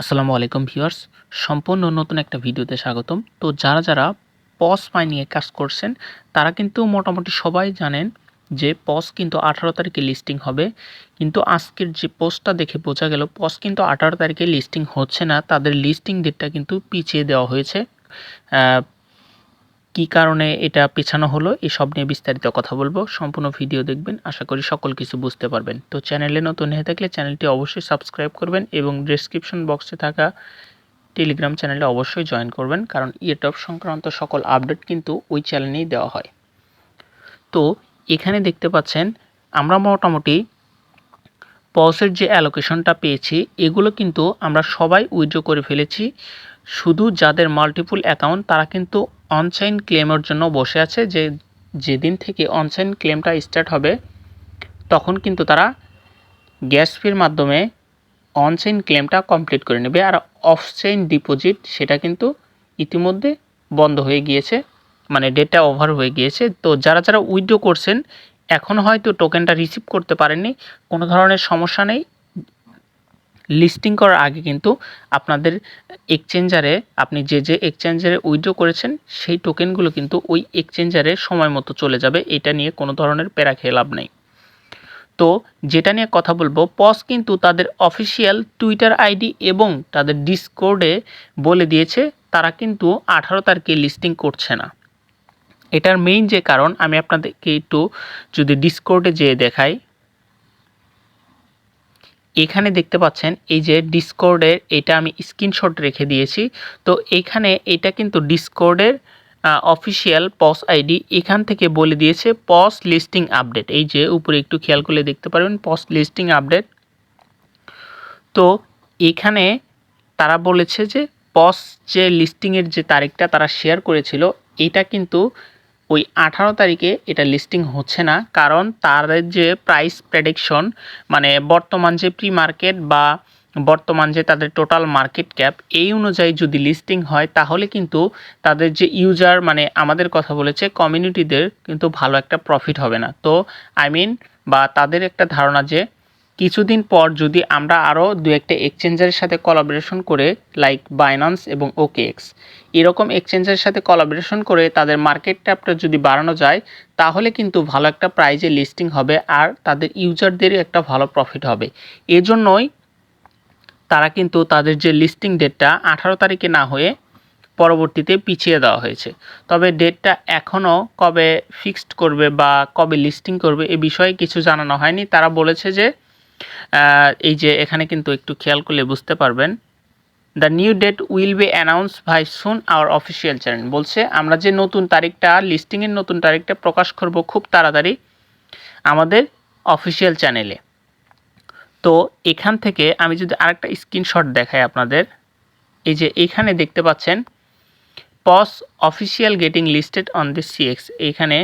আসসালামু আলাইকুম ভিউয়ার্স। সম্পূর্ণ নতুন একটা ভিডিওতে স্বাগতম। তো যারা যারা পস পাই নিয়ে কাজ করছেন, তারা কিন্তু মোটামুটি সবাই জানেন যে পস কিন্তু আঠারো তারিখে লিস্টিং হবে। কিন্তু আজকের যে পোস্টটা দেখে বোঝা গেল, পস কিন্তু আঠারো তারিখে লিস্টিং হচ্ছে না। তাদের লিস্টিং ডেটটা কিন্তু পিছিয়ে দেওয়া হয়েছে। কি কারণে এটা পেছানো হলো এসব নিয়ে বিস্তারিত কথা বলব। সম্পূর্ণ ভিডিও দেখবেন, আশা করি সকল কিছু বুঝতে পারবেন। তো চ্যানেলে নতুন হয়ে থাকলে চ্যানেলটি অবশ্যই সাবস্ক্রাইব করবেন এবং ডেসক্রিপশন বক্সে থাকা টেলিগ্রাম চ্যানেলে অবশ্যই জয়েন করবেন, কারণ ইউটিউব সংক্রান্ত সকল আপডেট কিন্তু ওই চ্যানেলেই দেওয়া হয়। তো এখানে দেখতে পাচ্ছেন, আমরা মোটামুটি পসের যে অ্যালোকেশনটা পেয়েছি, এগুলো কিন্তু আমরা সবাই উইথড্র করে ফেলেছি। শুধু যাদের মাল্টিপুল অ্যাকাউন্ট তারা কিন্তু অনসাইন ক্লেমের জন্য বসে আছে যে যেদিন থেকে অনসাইন ক্লেমটা স্টার্ট হবে, তখন কিন্তু তারা গ্যাস ফির মাধ্যমে অনসাইন ক্লেমটা কমপ্লিট করে নেবে। আর অফসাইন ডিপোজিট সেটা কিন্তু ইতিমধ্যে বন্ধ হয়ে গিয়েছে মানে ডেটা ওভার হয়ে গিয়েছে। তো যারা যারা উইথড্র করছেন, এখন হয়তো টোকেনটা রিসিভ করতে পারেননি, কোনো ধরনের সমস্যা নেই। লিস্টিং করার আগে কিন্তু আপনাদের এক্সচেঞ্জারে আপনি যে যে এক্সচেঞ্জারে উইথড্র করেছেন, সেই টোকেনগুলো কিন্তু ওই এক্সচেঞ্জারে সময় মতো চলে যাবে। এটা নিয়ে কোনো ধরনের প্যারা খেয়ে লাভ নেই। তো যেটা নিয়ে কথা বলব, পস কিন্তু তাদের অফিসিয়াল টুইটার আইডি এবং তাদের ডিসকোডে বলে দিয়েছে, তারা কিন্তু আঠারো তারিখে লিস্টিং করছে না। এটার মেইন যে কারণ, আমি আপনাদেরকে একটু যদি ডিসকোডে যেয়ে দেখাই এখানে দেখতে পাচ্ছেন, এই যে ডিসকোডের এটা আমি স্ক্রিনশট রেখে দিয়েছি। তো এখানে এটা কিন্তু ডিসকোডের অফিসিয়াল পস আইডি এখান থেকে বলে দিয়েছে পস লিস্টিং আপডেট। এই যে উপরে একটু খেয়াল করলে দেখতে পারবেন, পস লিস্টিং আপডেট। তো এখানে তারা বলেছে যে পস যে লিস্টিংয়ের যে তারিখটা তারা শেয়ার করেছিল, এটা কিন্তু ওই আঠারো তারিখে এটা লিস্টিং হচ্ছে না। কারণ তাদের যে প্রাইস প্রেডিকশন মানে বর্তমান যে প্রি মার্কেট বা বর্তমান যে তাদের টোটাল মার্কেট ক্যাপ এই অনুযায়ী যদি লিস্টিং হয়, তাহলে কিন্তু তাদের যে ইউজার মানে আমাদের কথা বলেছে কমিউনিটিদের কিন্তু ভালো একটা প্রফিট হবে না। তো আই মিন বা তাদের একটা ধারণা যে কিছুদিন পর যদি আমরা আরও দু একটা এক্সচেঞ্জারের সাথে কলাবোরেশন করে লাইক বাইনান্স এবং ওকেএক্স এরকম এক্সচেঞ্জের সাথে কলাবোরেশন করে তাদের মার্কেট ট্যাপটা যদি বাড়ানো যায়, তাহলে কিন্তু ভালো একটা প্রাইজে লিস্টিং হবে আর তাদের ইউজারদেরই একটা ভালো প্রফিট হবে। এজন্যই তারা কিন্তু তাদের যে লিস্টিং ডেটটা আঠারো তারিখে না হয়ে পরবর্তীতে পিছিয়ে দেওয়া হয়েছে। তবে ডেটটা এখনও কবে ফিক্সড করবে বা কবে লিস্টিং করবে এ বিষয়ে কিছু জানানো হয়নি। তারা বলেছে যে এই যে এখানে কিন্তু একটু খেয়াল করলে বুঝতে পারবেন। The new date will be announce by soon our official channel বলছে, আমরা যে নতুন তারিখটা লিস্টিংয়ের নতুন তারিখটা প্রকাশ করব খুব তাড়াতাড়ি আমাদের অফিসিয়াল চ্যানেলে তো এখান থেকে আমি যদি আরেকটা স্ক্রিনশট দেখাই আপনাদের, এই যে এখানে দেখতে পাচ্ছেন POS official getting listed on the CX এখানে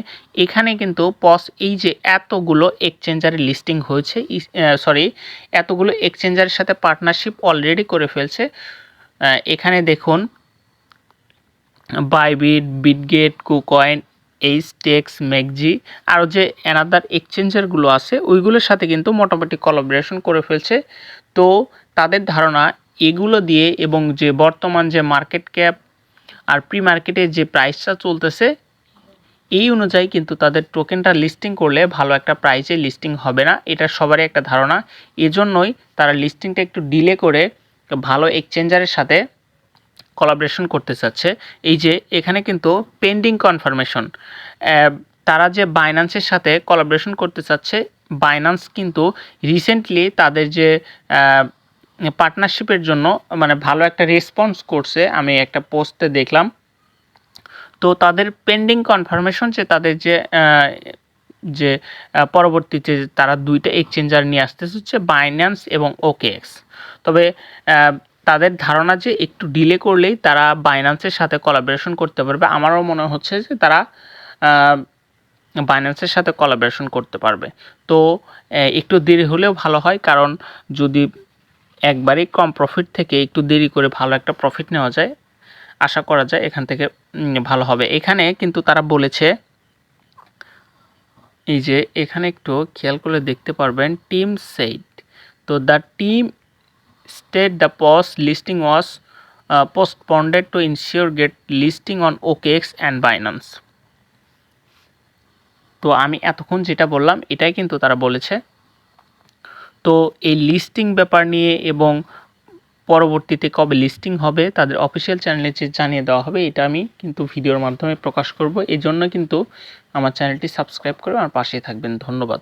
এখানে কিন্তু পস এই যে এতগুলো এক্সচেঞ্জারের লিস্টিং হয়েছে সরি এতগুলো এক্সচেঞ্জারের সাথে পার্টনারশিপ অলরেডি করে ফেলছে। এখানে দেখুন Bybit Bitget KuCoin H TX MEXC আরও যে অ্যানাদার এক্সচেঞ্জারগুলো আছে, ওইগুলোর সাথে কিন্তু মোটামুটি কলাবোরেশন করে ফেলছে। তো তাদের ধারণা, এগুলো দিয়ে এবং যে বর্তমান যে মার্কেট ক্যাপ আর প্রি মার্কেটে যে প্রাইসটা চলতেছে, এই অনুযায়ী কিন্তু তাদের টোকেনটা লিস্টিং করলে ভালো একটা প্রাইসে লিস্টিং হবে না। এটা সবারই একটা ধারণা। এজন্যই তারা লিস্টিংটা একটু ডিলে করে ভালো এক্সচেঞ্জারের সাথে কোলাবরেশন করতে চাচ্ছে। এই যে এখানে কিন্তু পেন্ডিং কনফার্মেশন তারা যে বাইন্যান্সের সাথে কোলাবরেশন করতে চাচ্ছে বাইন্যান্স কিন্তু রিসেন্টলি তাদের যে পার্টনারশিপের জন্য মানে ভালো একটা রেসপন্স করছে, আমি একটা পোস্টে দেখলাম। তো তাদের পেন্ডিং কনফার্মেশন যে তাদের যে যে পরবর্তীতে তারা দুইটা এক্সচেঞ্জার নিয়ে আসতে হচ্ছে বাইন্যান্স এবং ওকেএক্স তবে তাদের ধারণা যে একটু ডিলে করলেই তারা বাইন্যান্সের সাথে কোলাবোরেশন করতে পারবে, আমারও মনে হচ্ছে যে তারা বাইন্যান্সের সাথে কোলাবোরেশন করতে পারবে। তো একটু দেরি হলেও ভালো হয়, কারণ যদি একবারই কম প্রফিট থেকে একটু দেরি করে ভালো একটা প্রফিট নেওয়া যায়, আশা করা যায় এখান থেকে ভালো হবে। এখানে কিন্তু তারা বলেছে, এই যে এখানে একটু খেয়াল করলে দেখতে পারবেন team said to the team state the POS listing was postponed to ensure get listing on OKX and Binance তো আমি এতক্ষণ যেটা বললাম, এটাই কিন্তু তারা বলেছে। তো এই লিস্টিং ব্যাপার নিয়ে এবং পরবর্তীতে কবে লিস্টিং হবে তাদের অফিসিয়াল চ্যানেলে যে জানিয়ে দেওয়া হবে, এটা আমি কিন্তু ভিডিওর মাধ্যমে প্রকাশ করব। এই জন্য কিন্তু আমার চ্যানেলটি সাবস্ক্রাইব করে আমার পাশে থাকবেন। ধন্যবাদ।